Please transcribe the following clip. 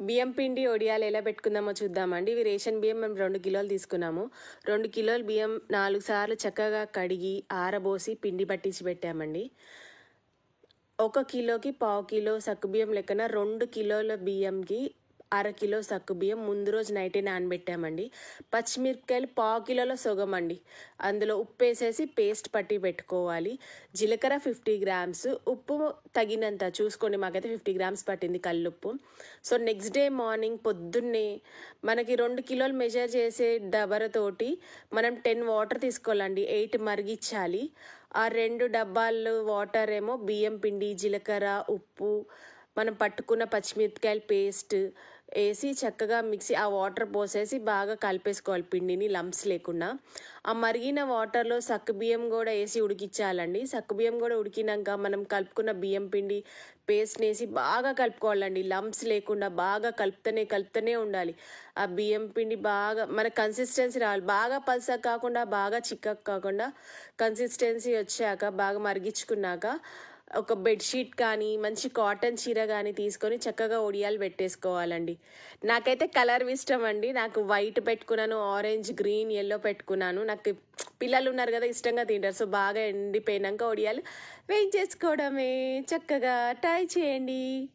బియ్యం పిండి ఒడియాలు ఎలా పెట్టుకుందామో చూద్దామండి. ఇవి రేషన్ బియ్యం మేము రెండు కిలోలు తీసుకున్నాము. రెండు కిలోలు బియ్యం నాలుగు సార్లు చక్కగా కడిగి ఆరబోసి పిండి పట్టించి పెట్టామండి. ఒక కిలోకి పావు కిలో సగ్గుబియ్యం లెక్కన రెండు కిలోల బియ్యంకి అర కిలో సగ్గుబియ్యం ముందు రోజు నైటే నానబెట్టామండి. పచ్చిమిరపకాయలు పావు కిలోలో సొగం అండి అందులో ఉప్పు వేసేసి పేస్ట్ పట్టి పెట్టుకోవాలి. జీలకర్ర ఫిఫ్టీ గ్రామ్స్. ఉప్పు తగినంత చూసుకోండి మాకైతే ఫిఫ్టీ గ్రామ్స్ పట్టింది కల్లుప్పు. సో నెక్స్ట్ డే మార్నింగ్ పొద్దున్నే మనకి రెండు కిలోలు మెజర్ చేసే డబరతోటి మనం టెన్ వాటర్ తీసుకోవాలండి ఎయిట్ మరిగించాలి ఆ రెండు డబ్బాలు వాటర్ ఏమో బియ్యం పిండి జీలకర్ర ఉప్పు మనం పట్టుకున్న పచ్చిమిరపకాయల పేస్ట్ వేసి చక్కగా మిక్సీ ఆ వాటర్ పోసేసి బాగా కలిపేసుకోవాలి పిండిని లంప్స్ లేకుండా. ఆ మరిగిన వాటర్లో సక్కుబియ్యం కూడా వేసి ఉడికించాలండి. సక్కుబియ్యం కూడా ఉడికినాక మనం కలుపుకున్న బియ్యం పిండి పేస్ట్ వేసి బాగా కలుపుకోవాలండి. లంప్స్ లేకుండా బాగా కలుపుతూనే కలుపుతూనే ఉండాలి. ఆ బియ్యం పిండి బాగా మన కన్సిస్టెన్సీ రావాలి. బాగా పల్సగా కాకుండా బాగా చిక్కగా కాకుండా కన్సిస్టెన్సీ వచ్చాక బాగా మరిగించుకున్నాక ఒక బెడ్షీట్ కానీ మంచి కాటన్ చీర కానీ తీసుకొని చక్కగా ఒడియాలు పెట్టేసుకోవాలండి. నాకైతే కలర్ ఇష్టం అండి. నాకు వైట్ పెట్టుకున్నాను ఆరెంజ్ గ్రీన్ ఎల్లో పెట్టుకున్నాను. నాకు పిల్లలు ఉన్నారు కదా ఇష్టంగా తింటారు. సో బాగా ఎండిపోయినాక ఒడియాలు వేయించేసుకోవడమే. చక్కగా ట్రై చేయండి.